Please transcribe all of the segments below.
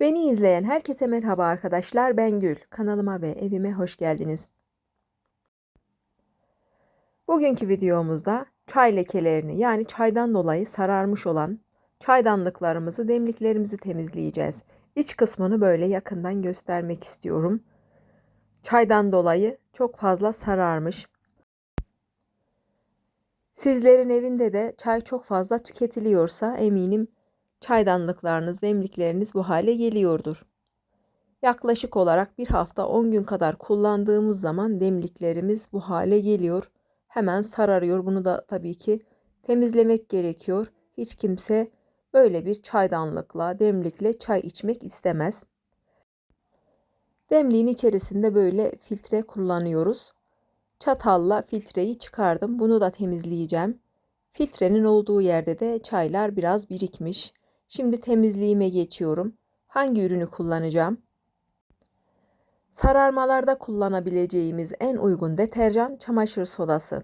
Beni izleyen herkese merhaba arkadaşlar. Ben Gül. Kanalıma ve evime hoş geldiniz. Bugünkü videomuzda çay lekelerini yani çaydan dolayı sararmış olan çaydanlıklarımızı, demliklerimizi temizleyeceğiz. İç kısmını böyle yakından göstermek istiyorum. Çaydan dolayı çok fazla sararmış. Sizlerin evinde de çay çok fazla tüketiliyorsa eminim çaydanlıklarınız, demlikleriniz bu hale geliyordur. Yaklaşık olarak bir hafta 10 gün kadar kullandığımız zaman demliklerimiz bu hale geliyor. Hemen sararıyor. Bunu da tabii ki temizlemek gerekiyor. Hiç kimse böyle bir çaydanlıkla, demlikle çay içmek istemez. Demliğin içerisinde böyle filtre kullanıyoruz. Çatalla filtreyi çıkardım. Bunu da temizleyeceğim. Filtrenin olduğu yerde de çaylar biraz birikmiş. Şimdi temizliğime geçiyorum. Hangi ürünü kullanacağım? Sararmalarda kullanabileceğimiz en uygun deterjan çamaşır sodası.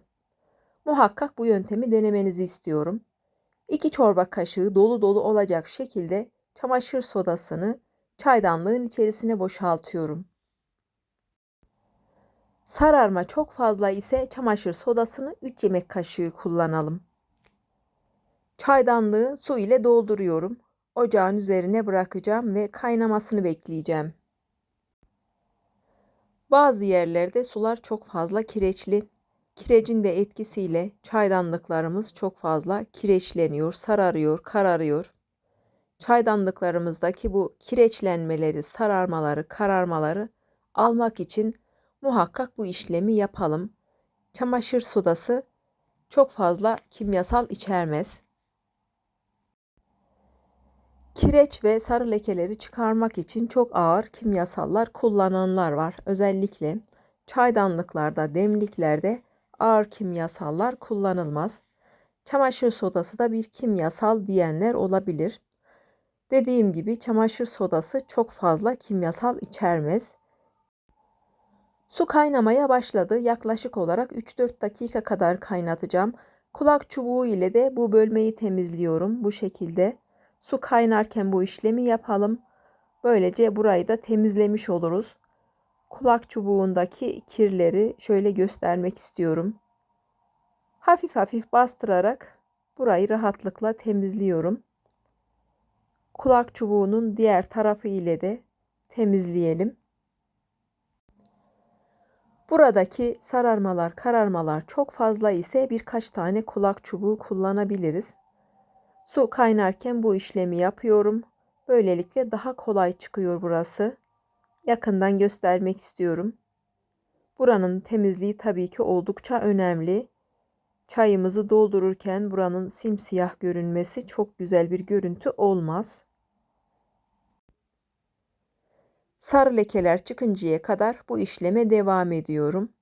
Muhakkak bu yöntemi denemenizi istiyorum. 2 çorba kaşığı dolu dolu olacak şekilde çamaşır sodasını çaydanlığın içerisine boşaltıyorum. Sararma çok fazla ise çamaşır sodasını 3 yemek kaşığı kullanalım. Çaydanlığı su ile dolduruyorum. Ocağın üzerine bırakacağım ve kaynamasını bekleyeceğim. Bazı yerlerde sular çok fazla kireçli. Kirecin de etkisiyle çaydanlıklarımız çok fazla kireçleniyor, sararıyor, kararıyor. Çaydanlıklarımızdaki bu kireçlenmeleri, sararmaları, kararmaları almak için muhakkak bu işlemi yapalım. Çamaşır sodası çok fazla kimyasal içermez. Kireç ve sarı lekeleri çıkarmak için çok ağır kimyasallar kullananlar var. Özellikle çaydanlıklarda, demliklerde ağır kimyasallar kullanılmaz. Çamaşır sodası da bir kimyasal diyenler olabilir. Dediğim gibi çamaşır sodası çok fazla kimyasal içermez. Su kaynamaya başladı. Yaklaşık olarak 3-4 dakika kadar kaynatacağım. Kulak çubuğu ile de bu bölmeyi temizliyorum bu şekilde. Su kaynarken bu işlemi yapalım. Böylece burayı da temizlemiş oluruz. Kulak çubuğundaki kirleri şöyle göstermek istiyorum. Hafif hafif bastırarak burayı rahatlıkla temizliyorum. Kulak çubuğunun diğer tarafı ile de temizleyelim. Buradaki sararmalar, kararmalar çok fazla ise birkaç tane kulak çubuğu kullanabiliriz. Su kaynarken bu işlemi yapıyorum. Böylelikle daha kolay çıkıyor burası. Yakından göstermek istiyorum. Buranın temizliği tabii ki oldukça önemli. Çayımızı doldururken buranın simsiyah görünmesi çok güzel bir görüntü olmaz. Sarı lekeler çıkıncaya kadar bu işleme devam ediyorum.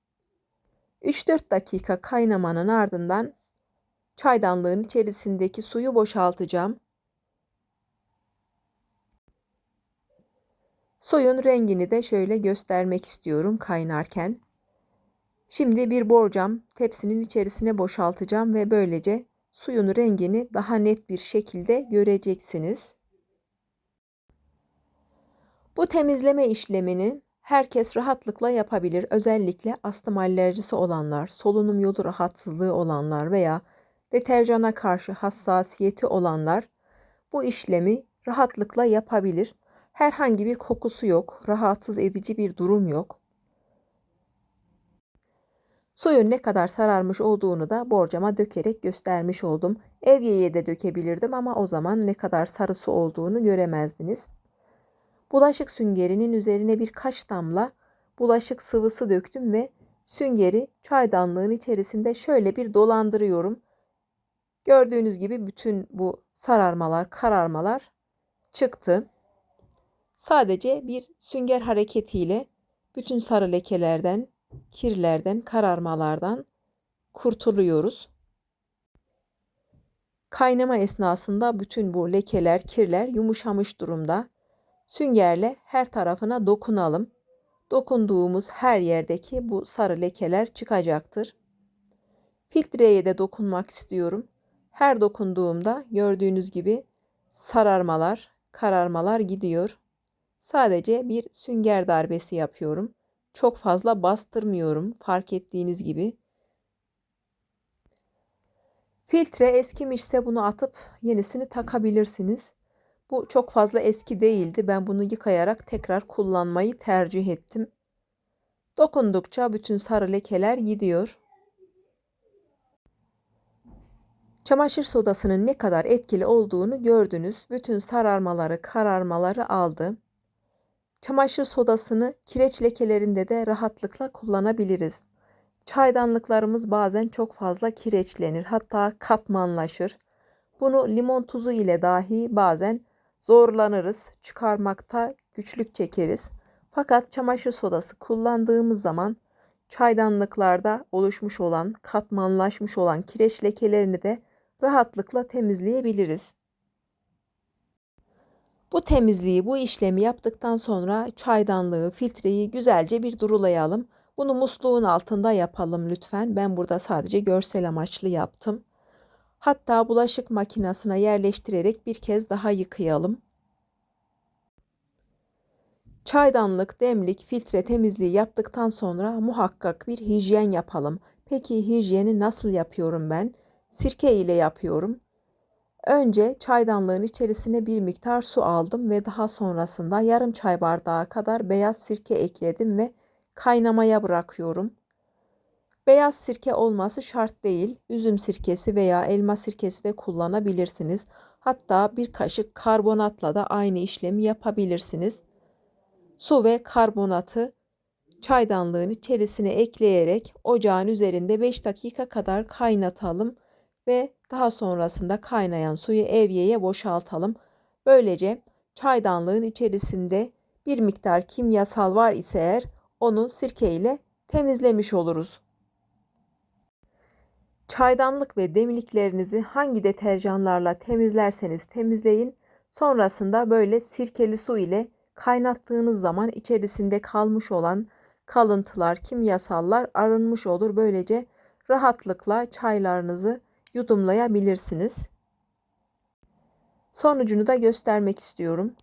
3-4 dakika kaynamanın ardından çaydanlığın içerisindeki suyu boşaltacağım. Suyun rengini de şöyle göstermek istiyorum kaynarken. Şimdi bir borcam tepsinin içerisine boşaltacağım ve böylece suyun rengini daha net bir şekilde göreceksiniz. Bu temizleme işlemini herkes rahatlıkla yapabilir. Özellikle astım alerjisi olanlar, solunum yolu rahatsızlığı olanlar veya deterjana karşı hassasiyeti olanlar bu işlemi rahatlıkla yapabilir. Herhangi bir kokusu yok, rahatsız edici bir durum yok. Suyun ne kadar sararmış olduğunu da borcama dökerek göstermiş oldum. Evyeye de dökebilirdim ama o zaman ne kadar sarı su olduğunu göremezdiniz. Bulaşık süngerinin üzerine birkaç damla bulaşık sıvısı döktüm ve süngeri çaydanlığın içerisinde şöyle bir dolandırıyorum. Gördüğünüz gibi bütün bu sararmalar, kararmalar çıktı. Sadece bir sünger hareketiyle bütün sarı lekelerden, kirlerden, kararmalardan kurtuluyoruz. Kaynama esnasında bütün bu lekeler, kirler yumuşamış durumda. Süngerle her tarafına dokunalım. Dokunduğumuz her yerdeki bu sarı lekeler çıkacaktır. Filtreye de dokunmak istiyorum. Her dokunduğumda gördüğünüz gibi sararmalar, kararmalar gidiyor. Sadece bir sünger darbesi yapıyorum. Çok fazla bastırmıyorum fark ettiğiniz gibi. Filtre eskimişse bunu atıp yenisini takabilirsiniz. Bu çok fazla eski değildi. Ben bunu yıkayarak tekrar kullanmayı tercih ettim. Dokundukça bütün sarı lekeler gidiyor. Çamaşır sodasının ne kadar etkili olduğunu gördünüz. Bütün sararmaları, kararmaları aldı. Çamaşır sodasını kireç lekelerinde de rahatlıkla kullanabiliriz. Çaydanlıklarımız bazen çok fazla kireçlenir, hatta katmanlaşır. Bunu limon tuzu ile dahi bazen zorlanırız, çıkarmakta güçlük çekeriz. Fakat çamaşır sodası kullandığımız zaman çaydanlıklarda oluşmuş olan, katmanlaşmış olan kireç lekelerini de rahatlıkla temizleyebiliriz. Bu temizliği, bu işlemi yaptıktan sonra çaydanlığı, filtreyi güzelce bir durulayalım. Bunu musluğun altında yapalım lütfen. Ben burada sadece görsel amaçlı yaptım. Hatta bulaşık makinesine yerleştirerek bir kez daha yıkayalım. Çaydanlık, demlik, filtre temizliği yaptıktan sonra muhakkak bir hijyen yapalım. Peki hijyeni nasıl yapıyorum ben? Sirke ile yapıyorum. Önce çaydanlığın içerisine bir miktar su aldım ve daha sonrasında yarım çay bardağı kadar beyaz sirke ekledim ve kaynamaya bırakıyorum. Beyaz sirke olması şart değil. Üzüm sirkesi veya elma sirkesi de kullanabilirsiniz. Hatta bir kaşık karbonatla da aynı işlemi yapabilirsiniz. Su ve karbonatı çaydanlığın içerisine ekleyerek ocağın üzerinde 5 dakika kadar kaynatalım ve daha sonrasında kaynayan suyu evyeye boşaltalım. Böylece çaydanlığın içerisinde bir miktar kimyasal var ise eğer onu sirke ile temizlemiş oluruz. Çaydanlık ve demliklerinizi hangi deterjanlarla temizlerseniz temizleyin. Sonrasında böyle sirkeli su ile kaynattığınız zaman içerisinde kalmış olan kalıntılar, kimyasallar arınmış olur. Böylece rahatlıkla çaylarınızı yudumlayabilirsiniz. Sonucunu da göstermek istiyorum.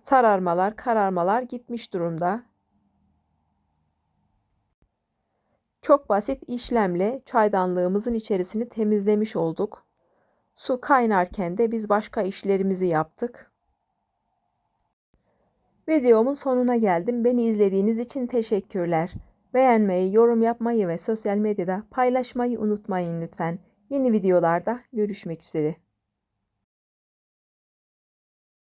Sararmalar, kararmalar gitmiş durumda. Çok basit işlemle çaydanlığımızın içerisini temizlemiş olduk. Su kaynarken de biz başka işlerimizi yaptık. Videomun sonuna geldim. Beni izlediğiniz için teşekkürler. Beğenmeyi, yorum yapmayı ve sosyal medyada paylaşmayı unutmayın lütfen. Yeni videolarda görüşmek üzere.